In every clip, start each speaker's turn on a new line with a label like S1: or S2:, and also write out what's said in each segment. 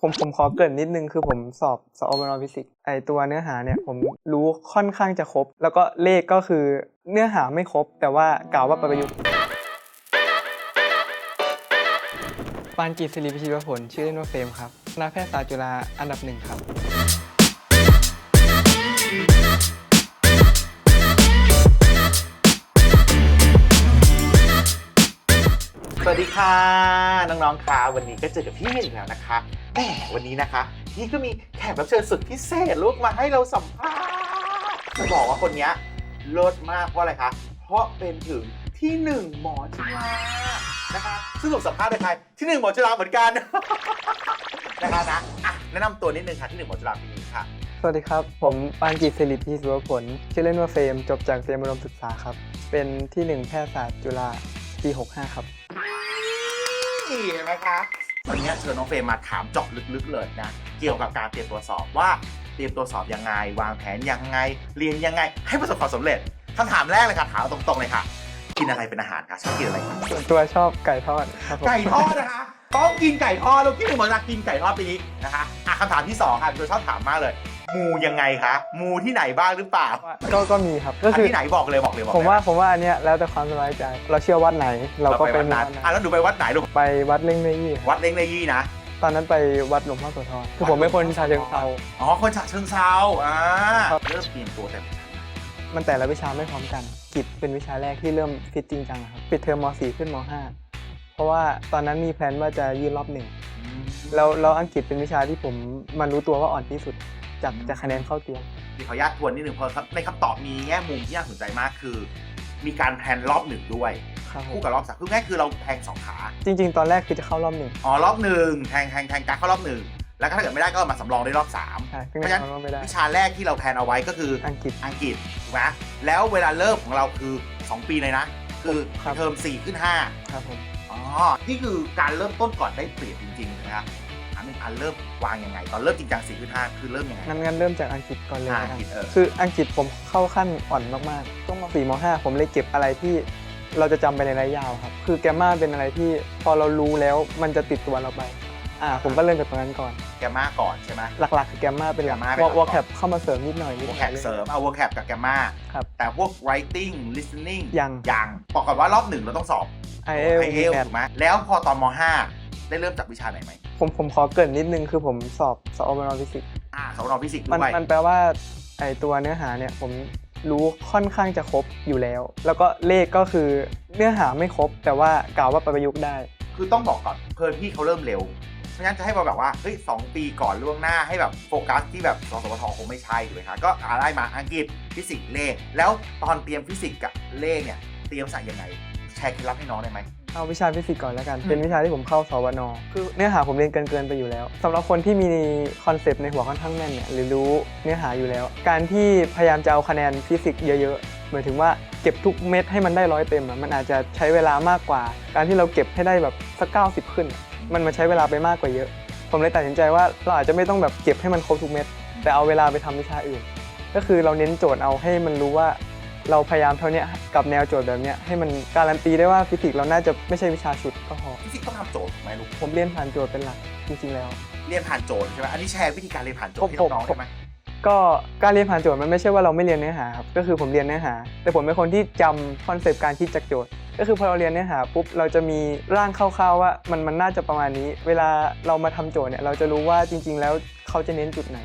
S1: ผมผมขอเกริ่นนิดนึงคือผมสอบสอบบฟิสิกส์ไอตัวเนื้อหาเนี่ยผมรู้ค่อนข้างจะครบ แล้วก็เลขก็คือเนื้อหาไม่ครบ แต่ว่ากล่าวว่าประยุกต์ปานกิจศิริพิชิตผลชื่อเล่นว่าเฟรมครับคณะแพทยศาสตร์จุฬาอันดับหนึ่งครับ
S2: วัสดีค่ะ น้องๆค่ะวันนี้ก็เจอกับพี่อีกแล้วนะคะแหมวันนี้นะคะ พี่ก็มีแขกรับเชิญสุดพิเศษลูกมาให้เราสัมภาษณ์จะบอกว่าคนนี้เลิศมากเพราะอะไรคะเพราะเป็นถึงที่หนึ่งหมอจุฬานะคะซึ่งผมสัมภาษณ์โดยใครที่หนึ่งหมอจุฬาเหมือนกันนะคะนะอะแนะนำตัวนิดนึงค่ะที่หนึ่งหมอจุฬาปีนี้ค่ะ
S1: สวัสดีครับ ผมปานกิจศิริพิชิตผล ชื่อเล่นว่าเฟรมจบจากเตรียมอุดมศึกษาครับ เป็นที่หนึ่งแพทยศาสตร์จุฬาปี 65 ครับ
S2: เห็นไหมคะ วันนี้เชิญน้องเฟรมมาถามเจาะลึกๆเลยนะ เกี่ยวกับการเตรียมตัวสอบว่าเตรียมตัวสอบยังไง วางแผนยังไง เรียนยังไง ให้ประสบความสำเร็จคำถามแรกเลยค่ะถามตรงๆเลยค่ะ กินอะไรเป็นอาหารคะชอบกินอะไรคะ
S1: ส่วนตัวชอบไก่ทอดครับผม
S2: ไก่ทอดนะคะต้องกินไก่ทอดลูกที่หนึ่งบอกจะกินไก่ทอดปีนี้นะคะอะคำถามที่สองค่ะตัวชอบถามมากเลย มูยังไงคะ มูที่ไหนบ้างหรือเปล่า
S1: ก็ก็มีครับก็
S2: อะ
S1: คือ
S2: ที่ไหนบอกเลยบอกเลยบอกเลย
S1: ผมว่าผมว่าอันเนี้ยแล้วแต่ความสบายใจ เราเชื่อวัดไหน เราก็
S2: ไป
S1: ไป
S2: วัดนั้น
S1: วัดนั้น
S2: อะแล้วหนูไปวัดไหนลูก
S1: ไปวัดเล่งเนยี่ครับ
S2: วัดเล้งเลยี่นะ
S1: ตอนนั้นไปวัดหลวงพ่อโสธรคือผมเป็นคนชาเชิงเทรา
S2: อ๋อ คนฉะเชิงเซาอ่า
S1: ครับ
S2: เริ่มเตรียมตัวแต่
S1: มันแต่ละวิชาไม่พร้อมกันกิจเป็นวิชาแรกที่เริ่มฟิตจริงจังอะครับปิดเทอมม .4 ขึ้นม .5 เพราะว่าตอนนั้นมีแผนว่าจะยื่นรอบหนึ่ง แล้วแล้วอังกฤษเป็นวิชาที่ผมมันรู้ตัวว่าอ่อนที่สุด จากจากคะแนนเข้าเตรียม
S2: พี่ขออนุญาตทวนนิดนึงเพราะในคำตอบมีแง่มุมที่น่าสนใจมากคือ มีการแพลนรอบหนึ่งด้วย
S1: ครับผ
S2: คู่
S1: ม
S2: กับรอบสามคือง่ายคือเราแทงสองขา
S1: จริง ๆ ตอนแรกคือจะเข้ารอบหนึ่ง
S2: อ๋อรอบหนึ่งแทงแทงแทงการดเข้ารอบหนึ่งแล้วก็ถ้าเกิดไม่ได้ก็มาสำรองได้รอบสาม
S1: ใช่ซึ่ง
S2: เพราะฉะนั้น
S1: มันไม่ได้
S2: วิชาแรกที่เราแพลนเอาไว้ก็คือ
S1: อังกฤษ
S2: อังกฤษถูกไหมแล้วเวลาเริ่มของเราคือ 2 ปีเลยนะ คือ
S1: ครับ
S2: เทอม4 ขึ้น 5
S1: ครับผม
S2: อ๋อนี่คือการเริ่มต้นก่อนได้เปรียบจริงๆนะครับ อันนึงอันเริ่มวางยังไง ตอนเริ่มจริงจัง4ขึ้น5คือเริ่มยังไง
S1: งั้นงั้นเริ่มจากอังกฤษก่อนเลย
S2: อ่า
S1: นะค
S2: อั
S1: รั
S2: ง
S1: บ
S2: กฤษเออ
S1: คืออังกฤษผมเข้าขั้นอ่อนมากๆช่วงม .4 ม .5 ผมเลยเก็บอะไรที่เราจะจำไปในระยะยาวครับ คือแกมมาเป็นอะไรที่พอเรารู้แล้วมันจะติดตัวเราไป อ่า ผมก็เริ่มจากตรงนั้นก่อน
S2: แกมมาก่อนใช่ไหม
S1: หลักๆคือแกมมาเป็นหลัก
S2: Gamma เป็นหลัก
S1: วอลแคปเข้ามาเสริมนิดหน่อยนิดห
S2: ว
S1: น่
S2: อ
S1: อย
S2: แคปเสริมเอาวอแคปกับแกมมา
S1: ครับ
S2: แต่พวก writing listening
S1: ยัง
S2: ยังบอกก่อนว่ารอบหนึ่งเราต้องสอบ
S1: ไอเอล
S2: ไอเอลถูกไหมแล้วพอตอนม .5 ได้เริ่มจากวิชาไหนไหม
S1: ผมผมขอเกริ่นนิดนึงคือผมสอบสอบบฟิสิกส์
S2: อ่าสำรองฟิสิกส์
S1: มัน
S2: ด้วย
S1: มันแปลว่าไอตัวเนื้อหาเนี่ยผมรู้ค่อนข้างจะครบอยู่แล้ว แล้วก็เลขก็คือเนื้อหาไม่ครบ แต่ว่ากล่าวว่าประยุกต์ได้
S2: คือต้องบอกก่อนเพิ่นพี่เขาเริ่มเร็ว เพราะฉะนั้นจะให้มาแบบว่าเฮ้ยสองปีก่อนล่วงหน้าให้แบบโฟกัสที่แบบสสวทคงไม่ใช่ถูกไหมคะก็อ่าได้มาอังกฤษฟิสิกส์เลข แล้วตอนเตรียมฟิสิกส์กับเลขเนี่ยเตรียมใส่ยังไงแชร์เคล็ดลับให้น้องได้ไหม
S1: เอาวิชาฟิสิกส์ก่อนแล้วกัน
S2: อืม
S1: เป็นวิชาที่ผมเข้าสวนคือเนื้อหาผมเรียนเกินเกินๆไปอยู่แล้วสำหรับคนที่มีคอนเซปต์ในหัวค่อนข้างแม่นเนี่ยหรือรู้เนื้อหาอยู่แล้ว การที่พยายามจะเอาคะแนนฟิสิกส์เยอะๆหมายถึงว่าเก็บทุกเม็ดให้มันได้ร้อยเต็มอะมันอาจจะใช้เวลามากกว่า การที่เราเก็บให้ได้แบบสักเก้าสิบขึ้นอะมันมาใช้เวลาไปมากกว่าเยอะ ผมเลยตัดสินใจว่าเราอาจจะไม่ต้องแบบเก็บให้มันครบทุกเม็ดแต่เอาเวลาไปทำวิชาอื่น ก็คือเราเน้นโจทย์เอาให้มันรู้ว่า เราพยายามเท่าเนี้ยกับแนวโจทย์แบบเนี้ยให้มันการันตีได้ว่าฟิสิกส์เราน่าจะไม่ใช่วิชาชุดก็พอ
S2: ฟิสิกส์ต้องทำโจทย์ถูกไหมลูก
S1: ผมเรียนผ่านโจทย์เป็นหลักจริงๆแล้ว
S2: เรียนผ่านโจทย์ใช่ไหมอันนี้แชร์วิธีการเรียนผ่านโจทย์ให้
S1: ผม
S2: น้องๆได้ไหม
S1: ก็การเรียนผ่านโจทย์มันไม่ใช่ว่าเราไม่เรียนเนื้อหาครับก็คือผมเรียนเนื้อหา แต่ผมเป็นคนที่จำคอนเซปต์การคิดจากโจทย์ก็คือพอเราเรียนเนื้อหาปุ๊บเราจะมีร่างคร่าวๆว่ามันมันน่าจะประมาณนี้ เวลาเรามาทำโจทย์เนี่ยเราจะรู้ว่าจริง ๆ แล้วเขาจะเน้นจุดไหน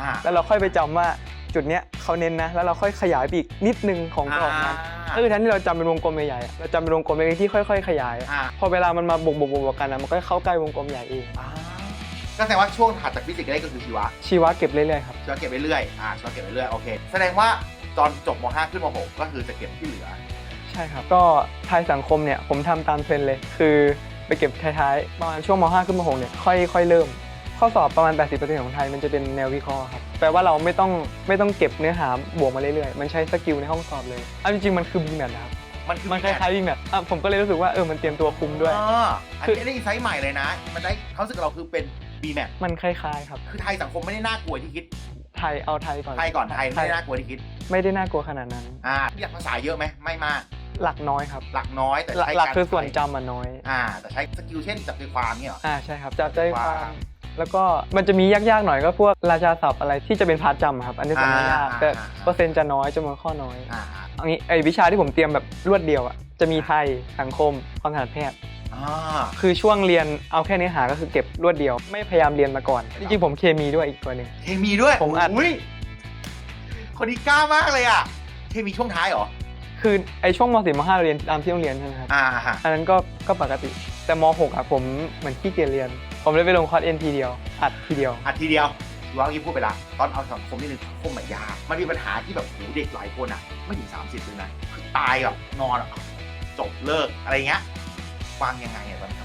S2: อ่า
S1: แล้วเราค่อยไปจำว่า จุดเนี้ยเขาเน้นนะ แล้วเราค่อยขยายไปอีกนิดนึงของกรอบนั้นก็คือแทนที่เราจำเป็นวงกลมใหญ่ๆอะเราจำเป็นวงกลมเล็กๆที่ค่อยๆ ขยายอะ
S2: อ่า
S1: พอเวลามันมาบวกบวกบวกกันอะมันก็เข้าใกล้วงกลมใหญ่เอง
S2: อ่าก็แสดงว่าช่วงถัดจากฟิสิกส์ก็ได้ก็คือชีวะ
S1: ชีวะเก็บเรื่อยๆครับ
S2: ชีวะเก็บไปเรื่อยอ่า ชีวะเก็บไปเรื่อยโอเค แสดงว่าตอนจบม .5 ขึ้นม .6 ก็คือจะเก็บที่เหลือ
S1: ใช่ครับ ก็ไทยสังคมเนี่ยผมทำตามเทรนด์เลย คือไปเก็บท้ายๆ ประมาณช่วงม .5 ขึ้นม .6 เนี่ยค่อยค่อยเริ่ม ข้อสอบประมาณ 80%ของไทยมันจะเป็นแนววิเคราะห์ครับ แปลว่าเราไม่ต้องไม่ต้องเก็บเนื้อหาบวกมาเรื่อยๆ มันใช้สกิลในห้องสอบเลยเอันจริงๆมันคือ BMAT นะครับ
S2: มันคือ
S1: มันคล้ายๆ BMAT อะผมก็เลยรู้สึกว่าเออมันเตรียมตัวคุมด้วย
S2: อ๋ออันนี้ได้อินไซต์ใหม่เลยนะ มันได้เขามรู้สึกเราคือเป็น B m a t
S1: มันคล้ายๆครับ
S2: คือไทยสังคมไม่ได้น่ากลัวที่คิด
S1: ไทยเอาไทยก่อน
S2: ไทยก่อนไทยไม่ได้น่ากลัวที่คิด
S1: ไม่ได้น่ากลัวขนาดนั้น
S2: อ่าอยากภาษาเยอะไหมไม่มาก
S1: หลักน้อยครับ
S2: หลักน้อยแต่
S1: หลัก
S2: ใช้
S1: หลักา
S2: ร
S1: คือส่วน
S2: ใช้
S1: จำอะน้อย
S2: อ่า แต่ใช้สกิลเช่นจับใจความเนี่ยเหรอ
S1: อ่าใช่ครับจับใจความ แล้วก็มันจะมียากๆหน่อยก็พวกราชาศัพท์อะไรที่จะเป็นพาร์ทจำอะครับ อันนี้จะไม่ยาก
S2: อ่า
S1: แต่
S2: อ่า
S1: เปอร์เซ็นต์จะน้อยจำนวนข้อน้อย
S2: อ่า
S1: อันนี้ไอวิชาที่ผมเตรียมแบบรวดเดียวอะจะมีไทยสังคมความถนัดแพทย์
S2: อ่า
S1: คือช่วงเรียนเอาแค่เนื้อหาก็คือเก็บรวดเดียว ไม่พยายามเรียนมาก่อนจริงๆผมเคมีด้วยอีกตัวหนึ่ง
S2: เคมีด้วย
S1: ผมอัด
S2: ยคนนี้กล้ามากเลยอะเคมีช่วงท้ายเหรอ
S1: คือไอช่วงม .4 ม .5 เราเรียนตามที่โรงเรียนใช่ไหมครับ
S2: อ่าฮะ
S1: อันนั้นก็ก็ปกติแต่ม .6 อะผมเหมือนขี้เกียจเรียน ผมเลยไปลงคอร์สเอ็นทีเดียว อัดทีเดียว
S2: อัดทีเดียวว่าเมื่อกี้พูดไปละตอนเอาสังคมนี่นึงสังคมมันยากมันมีปัญหาที่แบบโหเด็กหลายคนอะ ไม่ถึง 30เลยนะคือตายแบบนอนอะจบเลิกอะไรเงี้ยฟังยังไงอะตอนนี้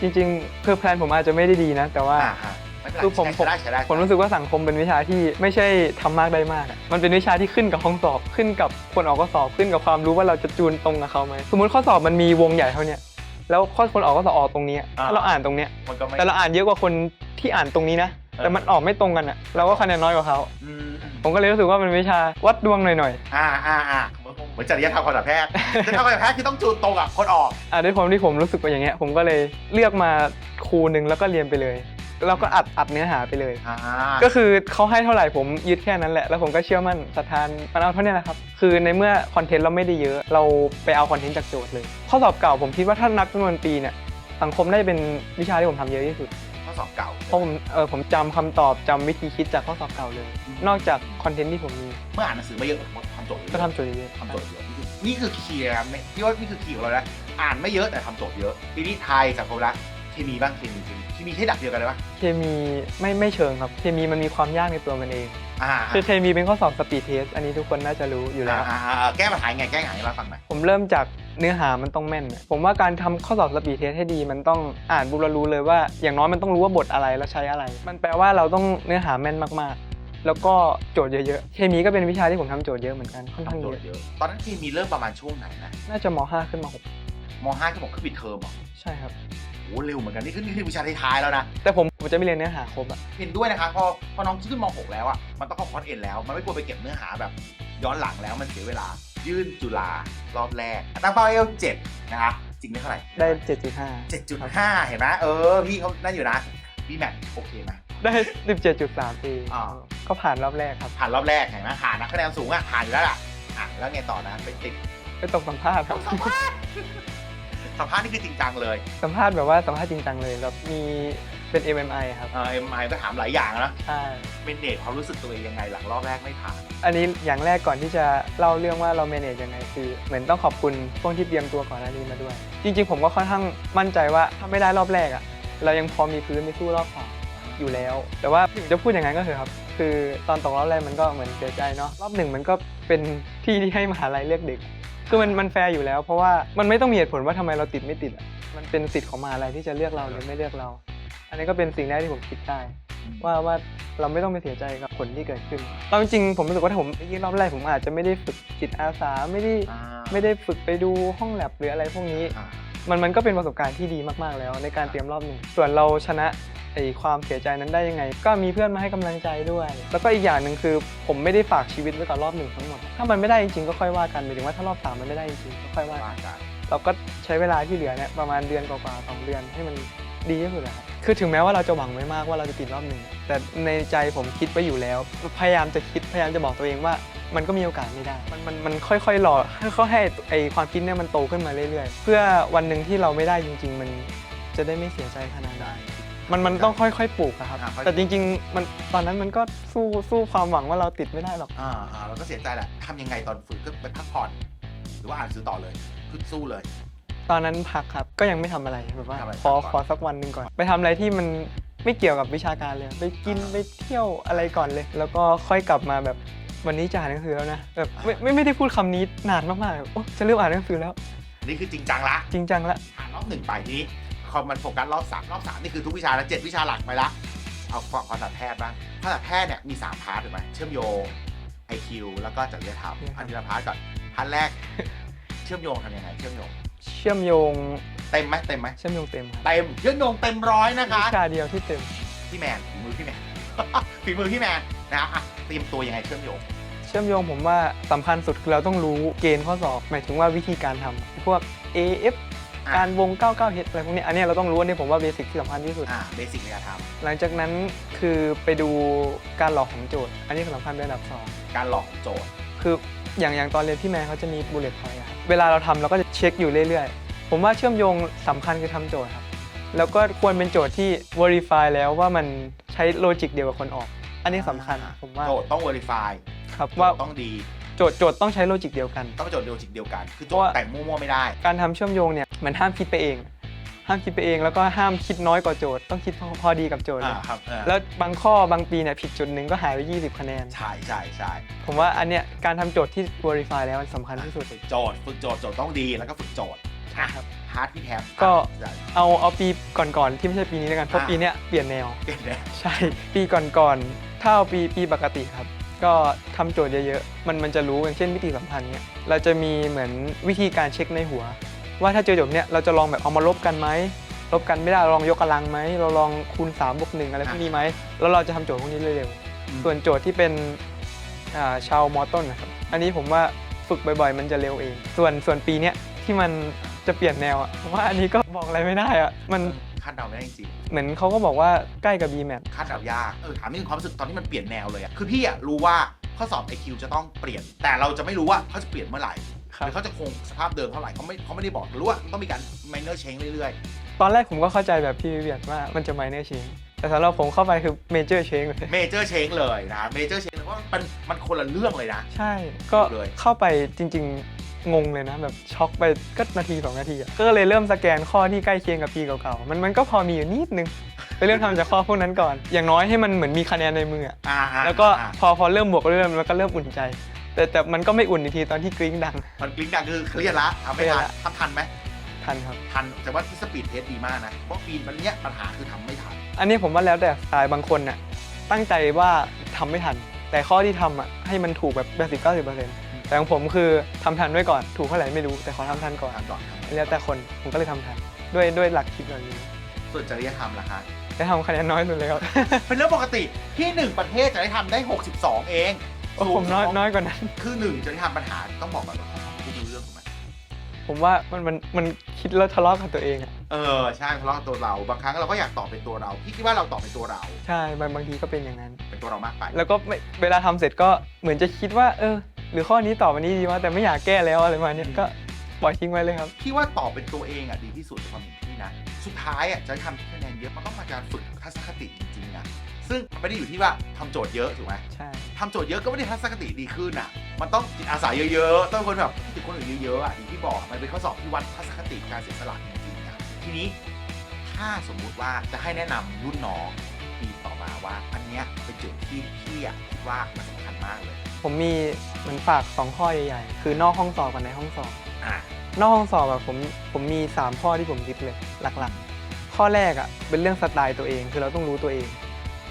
S1: จริงๆคือแพลนผมอาจจะไม่ได้ดีนะ แต่ว่า
S2: อ่าฮะไม่เป็นไร
S1: คือผม
S2: ใช้ได้ใช้ได้
S1: ผมรู้สึกว่าสังคมเป็นวิชาที่ไม่ใช่ทำมากได้มากอะมันเป็นวิชาที่ขึ้นกับห้องสอบ ขึ้นกับคนออกข้อสอบ ขึ้นกับความรู้ว่าเราจะจูนตรงกับเขาไหม สมมติข้อสอบมันมีวงใหญ่เท่าเนี้ย แล้วข้อคนออกข้อสอบออกตรงนี้อะถ้าเราอ่านตรงเนี้ย
S2: มันก็ไม่
S1: แต่เราอ่านเยอะกว่าคนที่อ่านตรงนี้นะ แต่มันออกไม่ตรงกันอะเราก็คะแนนน้อยกว่าเขา
S2: อืม
S1: ผมก็เลยรู้สึกว่ามันเป็นวิชาวัดดวงหน่อย
S2: อ่าอ่าอ่าเหมือนจริยธรรมการแพทย์จริยธรรมการแพทย์คือต้องจูนตรงกับคนออก
S1: ๆอะด้วยความที่ผมรู้สึกว่าอย่างเงี้ยผมก็เลยเลือกมาครูหนึ่งแล้วก็เรียนไปเลย แล้วก็อัดอัดเนื้อหาไปเลย
S2: อ่า
S1: ก็คือเขาให้เท่าไหร่ผมยึดแค่นั้นแหละ แล้วผมก็เชื่อมั่นศรัทธานมันเอาเท่านี้แหละครับ คือในเมื่อคอนเทนต์เราไม่ได้เยอะ เราไปเอาคอนเทนต์จากโจทย์เลย ข้อสอบเก่าผมคิดว่าถ้านับจำนวนปีเนี่ย สังคมได้เป็นวิชาที่ผมทำเยอะที่สุด
S2: ข้อสอบเก่า
S1: เพราะผมเออผมจำคำตอบจำวิธีคิดจากข้อสอบเก่าเลยนอกจากคอนเทนต์ที่ผมมี
S2: เมื่ออ่านหนังสือมาเยอะทำโจทย์เยอะ
S1: ก็ทำโจทย์เยอะ
S2: ทำโจทย์เยอะนี่คือคีย์นะที่ว่านี่คือคีย์ของเรานะอ่านไม่เยอะแต่ทำโจทย์เยอะทีนี้ไทยสังคมละเคมีบ้างเคมีเคมี เคมีใช้ดักเดียวกันเลยปะ
S1: เคมีไม่ไม่เชิงครับ เคมีมันมีความยากในตัวมันเอง
S2: อ่า
S1: คือเคมีเป็นข้อสอบสปีดเทสอันนี้ทุกคนน่าจะรู้อยู่แล้ว
S2: อ่าอ่าอ่าแก้ปัญหายังไงแก้ปัญหาให้เราฟังหน่อย
S1: ผมเริ่มจากเนื้อหามันต้องแม่นอะผมว่าการทำข้อสอบสปีดเทสให้ดี มันต้องอ่านบุรรู้เลยว่า อย่างน้อยมันต้องรู้ว่าบทอะไรแล้วใช้อะไร มันแปลว่าเราต้องเนื้อหาแม่นมากๆ แล้วก็โจทย์เยอะๆ เคมีก็เป็นวิชาที่ผมทำโจทย์เยอะเหมือนกันค่อนข้าง
S2: ทำโจ
S1: เย
S2: ท
S1: อะ
S2: ย์เยอะ ตอนนั้นเคมีเริ่มประมาณช่วงไหนนะ
S1: น่าจะม .5 ขึ้นมา
S2: มห้าที่บอกขึ้นปิดเทอมเหรอ
S1: 6ใช่ครับ
S2: โอ้ เร็วเหมือนกันนี่คือนี่คือวิชาท้ายๆแล้วนะ
S1: แต่ผมผมจะไม่เรียนเนื้อหาครบอะ
S2: เห็นด้วยนะคะพอพอน้องขึ้นมหกแล้วอะมันต้องเข้าคอร์สเอ็นแล้ว มันไม่ควรไปเก็บเนื้อหาแบบย้อนหลังแล้วมันเสียเวลา ยื่นจุฬารอบแรกตั้งเป้าเอลเจ็ดนะคะจริงได้เท่าไหร่
S1: ได้ 7.5
S2: เจ็ดจุดห้าเห็นไหมเออ พี่เขานั่นอยู่นะพี่แมทโอเคไหม
S1: ได้ 17.3ปี
S2: อ่า
S1: ก็ผ่านรอบแรกครับ
S2: ผ่านรอบแรกเห็นไหมผ่านนะคะแนนสูงอะผ่านอยู่แล้วล่ะอะแล้วไงต่อนะไปติด
S1: ไปตกสัมภาษณ์ครับ
S2: สัมภาษณ์ สัมภาษณ์นี่คือจริงจังเลย
S1: สัมภาษณ์แบบว่าสัมภาษณ์จริงจังเลยแบบมีเป็น MMI ครับ
S2: เออเอ็มไอก็ถามหลายอย่างนะ
S1: ใช่
S2: เป็นเนตความรู้สึกตัวเองยังไงหลังรอบแรกไม่ผ่าน
S1: อันนี้อย่างแรกก่อนที่จะเล่าเรื่องว่าเรา manage ยังไงคือ เหมือนต้องขอบคุณพวกที่เตรียมตัวก่อนหน้านี้มาด้วย จริง ๆ ผมก็ค่อนข้างมั่นใจว่าถ้าไม่ได้รอบแรกอะเรายังพอมีพื้นไปสู้รอบสองอยู่แล้ว แต่ว่าถึงจะพูดอย่างนั้นก็เถอะครับ คือตอนตกรอบแรกมันก็เหมือนเสียใจเนาะรอบหนึ่งมันก็เป็นที่ที่ให้มหาลัยเลือกเด็ก คือมันมันแฟร์อยู่แล้ว เพราะว่ามันไม่ต้องมีเหตุผลว่าทำไมเราติดไม่ติดอะมันเป็นสิทธิ์ของมหาลัยที่จะเลือกเราหรือไม่เลือกเรา อันนี้ก็เป็นสิ่งแรกที่ผมคิดได้ ว่าว่าเราไม่ต้องไปเสียใจกับผลที่เกิดขึ้นเราจริงๆผมรู้สึกว่าถ้าผมไปยื่นรอบแรกผมอาจจะไม่ได้ฝึกจิตอาสาไม่ได้
S2: อ่า
S1: ไม่ได้ฝึกไปดูห้องแลบหรืออะไรพวกนี้
S2: อ่า
S1: มันมันก็เป็นประสบการณ์ที่ดีมากๆแล้วในการเตรียมรอบหนึ่งส่วนเราชนะ ไอ้ความเสียใจนั้นได้ยังไง ก็มีเพื่อนมาให้กำลังใจด้วย แล้วก็อีกอย่างหนึ่งคือ ผมไม่ได้ฝากชีวิตไว้กับรอบหนึ่งทั้งหมด ถ้ามันไม่ได้จริงๆก็ค่อยว่ากันหมายถึงว่าถ้ารอบสามมันไม่ได้จริงๆก็ค่อยว่ากัน
S2: ว่ากัน
S1: เราก็ใช้เวลาที่เหลือเนี่ยประมาณเดือนกว่าๆสองเดือนให้มันดีที่สุดนะครับคือถึงแม้ว่าเราจะหวังไว้มากว่าเราจะติดรอบหนึ่งแต่ในใจผมคิดไว้อยู่แล้ว พยายามจะคิดพยายามจะบอกตัวเองว่ามันก็มีโอกาสไม่ได้ มันมันมันค่อยๆหล่อค่อยๆให้ไอความคิดเนี่ยมันโตขึ้นมาเรื่อยๆ เพื่อวันหนึ่งที่เราไม่ได้จริง ๆ มันจะได้ไม่เสียใจขนาดนั้น มันมันต้องค่อยๆปลูกอะครับแต่จริงๆ มันตอนนั้นมันก็สู้สู้ความหวังว่าเราติดไม่ได้หรอก
S2: อ่าอ่าเราก็เสียใจแหละทำยังไงตอนฝึกก็ไปพักผ่อน หรือว่าอ่านหนังสือต่อเลยคือสู้เลย
S1: ตอนนั้นพักครับก็ยังไม่ทำอะไรแบบว่า
S2: ทำอะไร
S1: ขอ
S2: ก่อน
S1: ขอสักวันหนึ่งก่อน ไปทำอะไรที่มันไม่เกี่ยวกับวิชาการเลย ไปกิน
S2: อ่า
S1: ไปเที่ยวอะไรก่อนเลย แล้วก็ค่อยกลับมาแบบวันนี้จะอ่านหนังสือแล้วนะแบบไม่ไม่ไม่ได้พูดคำนี้นานมากๆแบบโอ้จะเริ่มอ่านหนังสือแล้ว
S2: นี่คือจริงจังละ
S1: จริงจังละ
S2: ผ่านรอบหนึ่งไปทีนี้ พอมันโฟกัสรอบสามรอบสามนี่คือทุกวิชาแล้วเจ็ดวิชาหลักไปละ เอาฝั่งภาษาแพทย์บ้างภาษาแพทย์เนี่ยมีสามพาร์ทถูกไหมเชื่อมโยง IQ แล้วก็จริยธรรมอันทีละพาร์ทก่อนพาร์ทแรก เชื่อมโยงทำยังไง เชื่อมโยง
S1: เชื่อมโยง
S2: เต็มไหมเต็มไหม
S1: เชื่อมโยงเต็มครับ
S2: เต็มเชื่อมโยงเต็มร้อยนะคะ
S1: วิชาเดียวที่เต็ม
S2: พี่แมนฝีมือพี่แมนฝีมือพี่แมนนะอะเตรียมตัวยังไงเชื่อมโยง
S1: เชื่อมโยงผมว่าสำคัญสุดคือเราต้องรู้เกณฑ์ข้อสอบ หมายถึงว่าวิธีการทำพวก AF
S2: อะ
S1: การวง 99 เฮดอะไรพวกเนี้ยอันเนี้ยเราต้องรู้อันนี้ผมว่าเบสิกที่สำคัญที่สุด
S2: อ่าเบสิกในการท
S1: หลังจากนั้นคือไปดูการหลอกของโจทย์ อันนี้สำคัญเป็นอันดับสองำ
S2: การหลอกโจทย์
S1: คืออย่างอย่างตอนเรียนที่แมนเขาจะมี bullet point อะครับเวลาเราทำเราก็จะเช็คอยู่เรื่อยๆ ผมว่าเชื่อมโยงสำคัญคือทำโจทย์ครับ แล้วก็ควรเป็นโจทย์ที่ verify แล้วว่ามันใช้โลจิกเดียวกับคนออก อันนี้สำคัญผมว่า
S2: โจทย์ต้อง verify
S1: ครับ
S2: ว่า
S1: ว่า
S2: ต้องดี
S1: โจทย์โจทย์ต้องใช้โลจิกเดียวกัน
S2: ต้องเป็นโจทย์เดียวจิกเดียวกัน คือโจ
S1: เพราะ
S2: ท
S1: ว่า
S2: ย์แต่งมั่วๆไม่ได้
S1: การทำเชื่อมโยงเนี่ยมันห้ามคิดไปเอง ห้ามคิดไปเองแล้วก็ห้ามคิดน้อยกว่าโจทย์ ต้องคิดพอพอดีกับโจทย์เล
S2: อ่ายครับเออ
S1: แล้วบางข้อบางปีเนี่ยผิดจุดหนึ่งก็หายไป 20 คะแนน
S2: ใช่ใช่ใช่
S1: ผมว่าอันเนี้ยการทำโจทย์ที่ verify แล้วมันสำคัญที่สุด
S2: ฝึกโจทย์ฝึกโจทย์โจทย์ต้องดีแล้วก็ฝึกโจทย์อะ
S1: ครับ
S2: ฮาร์ดพี่แท็บ
S1: ก็
S2: อะ
S1: เอาเอาปีก่อนๆที่ไม่ใช่ปีนี้แล้วกันเพราะ
S2: อ่า
S1: ปีเนี้ยเปลี่ยนแนว
S2: เก่งเลย
S1: ใช่ ปีก่อนๆถ้าเอาปีปีปกติครับ ก็ทำโจทย์เยอะๆ มันมันจะรู้อย่างเช่นมิติสัมพันธ์เนี่ยเราจะมีเหมือนวิธีการเช็คในหัว ว่าถ้าเจอโจทย์เนี่ยเราจะลองแบบเอามาลบกันไหมลบกันไม่ได้เราลองยกกำลังไหมเราลองคูณ3บวกหนึ่งอะไรพวกนี้ไหมแล้วเราจะทำโจทย์พวกนี้เร็วๆส่วนโจทย์ที่เป็นอ่าชาวมอต้นนะครับอันนี้ผมว่าฝึกบ่อยๆ มันจะเร็วเอง ส่วนส่วนปีเนี้ยที่มันจะเปลี่ยนแนวอะผมว่าอันนี้ก็บอกอะไรไม่ได้อะมัน
S2: คาดเดาไม่ได้จริง
S1: เหมือนเขาก็บอกว่าใกล้กับ B m a t
S2: ๆคาดเดายากเออถามนิดนึงความรู้สึกตอนที่มันเปลี่ยนแนวเลยอะคือพี่อะรู้ว่าข้อสอบ IQ จะต้องเปลี่ยน แต่เราจะไม่รู้ว่าเขาจะเปลี่ยนเมื่อไหร่
S1: ค
S2: ห
S1: รับ
S2: รือเขาจะคงสภาพเดิมเท่าไหร่เขาไม่เขาไม่ได้บอกรู้ว่ามันต้องมีการ minor change เรื่อย
S1: ตอนแรกผมก็เข้าใจแบบพี่วิเวียนว่ามันจะ minor change แต่สำหรับผมเข้าไปคือ major change เลย
S2: ๆ major change เลยนะ major change เพราะมันมันคนละเรื่องเลยนะ
S1: ใช่ ก็
S2: เลย
S1: เข้าไปจริง ๆ งงเลยนะแบบช็อกไปก็นาที2นาทีอะก็เลยเริ่มสแกนข้อที่ใกล้เคียงกับปีเก่าๆมันมันก็พอมีอยู่นิดนึงไปเริ่มทำจากข้อพวกนั้นก่อน อย่างน้อยให้มันเหมือนมีคะแนนในมืออะ
S2: อ่าฮะ
S1: แล้วก็
S2: อ่า
S1: พอพอเริ่มบวกเริ่มแล้วก็เริ่มอุ่นใจ แต่แต่มันก็ไม่อุ่นอีกทีตอนที่กริ๊งดัง
S2: มันกลิ้งดังคือเครียดละทำไม่
S1: เครียด
S2: ทัน
S1: ละ
S2: ทำทันไหม
S1: ทันครับ
S2: ทันแต่ว่าที่สปีดเทสดีมากนะเพราะปีนมันเนี้ยปัญหาคือทำไม่ทัน
S1: อันนี้ผมว่าแล้วแต่สไตล์บางคนน่ะตั้งใจว่าทำไม่ทัน แต่ข้อที่ทำอะให้มันถูกแบบแปดสิบเก้าสิบเปอร์เซ็นต์ แต่ของผมคือทำทันไว้ก่อน ถูกเท่าไหร่ไม่รู้แต่ขอทำทันก่อน
S2: ทันก่อนครับ
S1: แล้วแต่คนผมก็เลยทำทัน ด้วยด้วยหลักคิดแบบนี้
S2: ส่วนจริยธรรมล่ะคะ
S1: แต่ทำคะแนนน้อยสุดเลยครับ
S2: เป็นเรื่องปกติที่หนึ่งประเทศจะได้ทำได้ 62 เอง
S1: โอ้ผมน้อยน้อยกว่านั้น
S2: คือหนึ่งจะได้ทำปัญหาต้องบอกก่อนว่าไม่รู้เรื่องถูกไหม
S1: ผมว่ามันมันมันคิดแล้วทะเลาะกับตัวเองอะ
S2: เออใช่ทะเลาะกับตัวเราบางครั้งเราก็อยากตอบเป็นตัวเราพี่คิดว่าเราตอบเป็นตัวเรา
S1: ใช่บางบางทีก็เป็นอย่างนั้น
S2: เป็นตัวเรามากไป
S1: แล้วก็ไม่เวลาทำเสร็จก็เหมือนจะคิดว่า เออ หรือข้อนี้ตอบวันนี้ดีวะแต่ไม่อยากแก้แล้วอะไรประมาณเนี้ยก็ปล่อยทิ้งไว้เลยครับ
S2: พี่ว่าตอบเป็นตัวเองอะดีที่สุดในความเห็นพี่นะ สุดท้ายอะจะทำที่คะแนนเยอะมันต้องมาจากฝึกทัศนคติจริงๆนะซึ่งมันไม่ได้อยู่ที่ว่าทำโจทย์เยอะถูกไหม
S1: ใช่
S2: ทำโจทย์เยอะก็ไม่ได้ทัศนคติดีขึ้นอะ มันต้องจิตอาสาเยอะๆ ต้องเป็นคนแบบติดคนอื่นเยอะๆอะอย่างที่บอกมันเป็นข้อสอบที่วัดทัศนคติการเสียสละจริงๆนะทีนี้ถ้าสมมุติว่าจะให้แนะนำรุ่นน้องปีต่อมา ว่า อันเนี้ยเป็นจุดที่พี่อะคิดว่ามันสำคัญมากเลย
S1: ผมมีเหมือนฝากสองข้อใหญ่ๆคือนอกห้องสอบกับในห้องสอบ
S2: อะ
S1: นอกห้องสอบอะผมผมมี 3 ข้อที่ผมคิดเลยหลักๆ ข้อแรกอะเป็นเรื่องสไตล์ตัวเอง คือเราต้องรู้ตัวเอง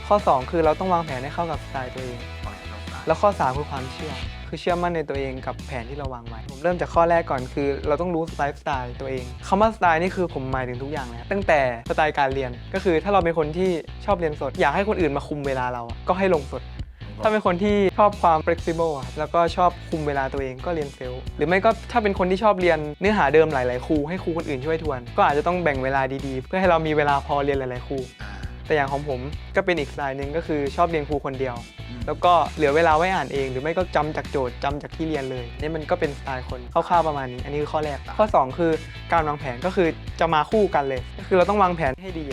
S1: ข้อ 2 คือเราต้องวางแผนให้เข้ากับสไตล์ตัวเอง
S2: เอาให้เข้าใจ
S1: แล้วข้อ 3 คือความเชื่อ คือเชื่อมั่นในตัวเองกับแผนที่เราวางไว้ ผมเริ่มจากข้อแรกก่อนคือ เราต้องรู้ไลฟ์สไตล์ตัวเองคำว่าสไตล์นี่คือผมหมายถึงทุกอย่างเลยตั้งแต่สไตล์การเรียน ก็คือถ้าเราเป็นคนที่ชอบเรียนสด อยากให้คนอื่นมาคุมเวลาเราอะก็ให้ลงสดถ้าเป็นคนที่ชอบความ flexible อะครับแล้วก็ชอบคุมเวลาตัวเองก็เรียนเซลล์หรือไม่ก็ถ้าเป็นคนที่ชอบเรียนเนื้อหาเดิมหลาย ๆ ครูให้ครูคนอื่นช่วยทวน ก็อาจจะต้องแบ่งเวลาดี ๆ เพื่อให้เรามีเวลาพอเรียนหลาย ๆ ครู
S2: อ่า
S1: แต่อย่างของผมก็เป็นอีกสไตล์หนึ่งก็คือชอบเรียนครูคนเดียว
S2: อืม
S1: แล้วก็เหลือเวลาไว้อ่านเอง หรือไม่ก็จำจากโจทย์จำจากที่เรียนเลยนี่มันก็เป็นสไตล์คนคร่าวๆประมาณนี้ อันนี้คือข้อแรกข้อ 2 คือการวางแผนก็คือจะมาคู่กันเลย ก็คือเราต้องวางแผนให้ดี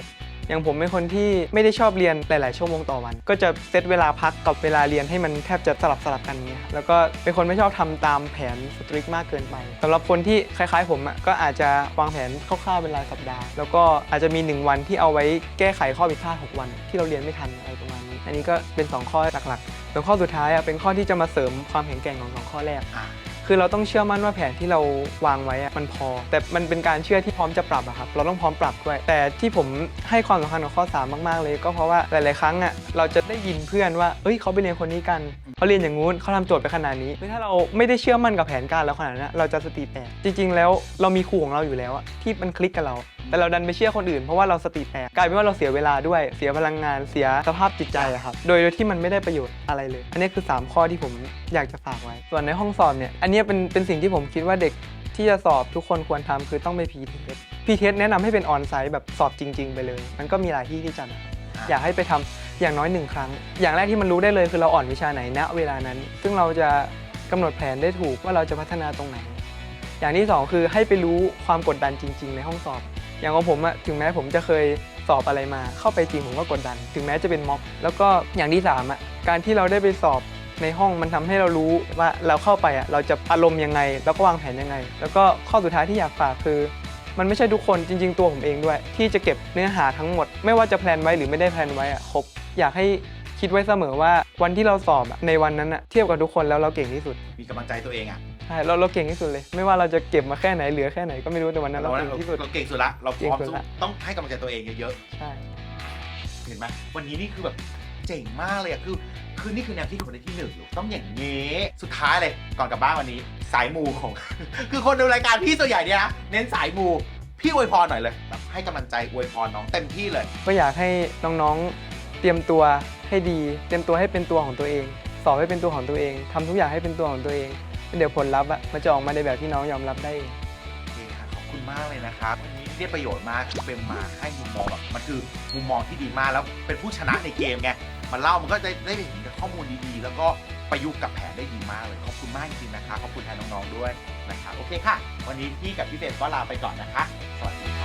S1: อย่างผมเป็นคนที่ไม่ได้ชอบเรียนหลาย ๆ ชั่วโมงต่อวัน ก็จะเซตเวลาพักกับเวลาเรียนให้มันแทบจะสลับสลับกันเงี้ยแล้วก็เป็นคนไม่ชอบทำตามแผนสตริกมากเกินไปสำหรับคนที่คล้าย ๆ ผมอะก็อาจจะวางแผนคร่าวๆเป็นรายสัปดาห์ แล้วก็อาจจะมี 1 วันที่เอาไว้แก้ไขข้อผิดพลาด6วันที่เราเรียนไม่ทันอะไรประมาณนี้ อันนี้ก็เป็น 2 ข้อหลักๆส่วนข้อสุดท้ายอะเป็นข้อที่จะมาเสริมความแข็งแกร่งของสองข้อแรก
S2: อ่า
S1: คือเราต้องเชื่อมั่นว่าแผนที่เราวางไว้อะมันพอ แต่มันเป็นการเชื่อที่พร้อมจะปรับอะครับเราต้องพร้อมปรับด้วย แต่ที่ผมให้ความสำคัญกับข้อ 3 มาก ๆ เลย ก็เพราะว่าหลาย ๆ ครั้งอะเราจะได้ยินเพื่อนว่าเอ้ยเขาไปเรียนคนนี้กันเขาเรียนอย่างงู้นเขาทำโจทย์ไปขนาดนี้ถ้าเราไม่ได้เชื่อมั่นกับแผนการเราขนาดนั้นเราจะสติแตกจริง ๆ แล้วเรามีครูของเราอยู่แล้วอะที่มันคลิกกับเรา แต่เราดันไปเชื่อคนอื่นเพราะว่าเราสติแตกกลายเป็นว่าเราเสียเวลาด้วยเสียพลังงานเสียสภาพจิตใจอะครับโดยโดยที่มันไม่ได้ประโยชน์อะไรเลย อันนี้คือ 3 ข้อที่ผมอยากจะฝากไว้ ส่วนในห้องสอบเนี่ยอันนี้เป็นเป็นสิ่งที่ผมคิดว่าเด็กที่จะสอบทุกคนควรทำคือต้องไปพีเทสพีเทสแนะนำให้เป็นออนไซต์แบบสอบจริง ๆ ไปเลย มันก็มีหลายที่ที่จัดนะอยากให้ไปทำอย่างน้อยหนึ่งครั้ง อย่างแรกที่มันรู้ได้เลยคือเราอ่อนวิชาไหนณเวลานั้น ซึ่งเราจะกำหนดแผนได้ถูกว่าเราจะพัฒนาตรงไหน อย่างที่สองคือให้ไปรู้ความกดดันจริง ๆ ในห้องสอบ อย่างของผมอะถึงแม้ผมจะเคยสอบอะไรมา เข้าไปจริงผมก็กดดัน ถึงแม้จะเป็นม็อก แล้วก็อย่างที่สามอะการที่เราได้ไปสอบในห้องมันทำให้เรารู้ว่าเราเข้าไปอะเราจะอารมณ์ยังไง แล้วก็วางแผนยังไง แล้วก็ข้อสุดท้ายที่อยากฝากคือ มันไม่ใช่ทุกคนจริง ๆ ตัวผมเองด้วย ที่จะเก็บเนื้อหาทั้งหมด ไม่ว่าจะแพลนไว้หรือไม่ได้แพลนไว้อะครบอยากให้คิดไว้เสมอว่าวันที่เราสอบอะในวันนั้นอะเทียบกับทุกคนแล้วเราเก่งที่สุด
S2: มีกำลังใจตัวเองอะ
S1: ใช่เราเราเก่งที่สุดเลย ไม่ว่าเราจะเก็บมาแค่ไหนเหลือแค่ไหนก็ไม่รู้แต่วันนั้น
S2: เรา
S1: เราเก่งที่สุด
S2: เราเก่งสุดละ เราพร้อม
S1: เก่งสุด
S2: สู้
S1: ละ
S2: ต้องให้กำลังใจตัวเองเยอะ
S1: ใช่
S2: ๆ เห็นไหมวันนี้นี่คือแบบเจ๋งมากเลยอะคือคือนี่คือแนวที่คนในที่หนึ่งลูกต้องอย่างนี้สุดท้ายเลยก่อนกลับบ้านวันนี้ สายมูของ คือคนดูรายการพี่ส่วนใหญ่เนี่ยนะเน้นสายมูพี่อวยพรหน่อยเลยแบบให้กำลังใจอวยพรน้องเต็มที่เลย
S1: ก็อยากให้น้องๆ เตรียมตัวให้ดี เตรียมตัวให้เป็นตัวของตัวเอง สอบให้เป็นตัวของตัวเองทำทุกอย่างให้เป็นตัวของตัวเอง เดี๋ยวผลลัพธ์อะมันจะออกมาในแบบที่น้องยอมรับได้เอง
S2: โอเคค่ะขอบคุณมากเลยนะครับวันนี้ได้ประโยชน์มากคือเป็นมาให้มุมมองแบบมันคือมุมมองที่ดีมากแล้วเป็นผู้ชนะในเกมไงมันเล่ามันก็จะได้เห็นข้อมูลดีๆ แล้วก็ประยุกต์กับแผนได้ดีมากเลยขอบคุณมากจริงๆนะคะขอบคุณแทนน้องๆด้วยนะครับโอเคค่ะ วันนี้พี่กับพี่เบนก็ลาไปก่อนนะคะสวัสดี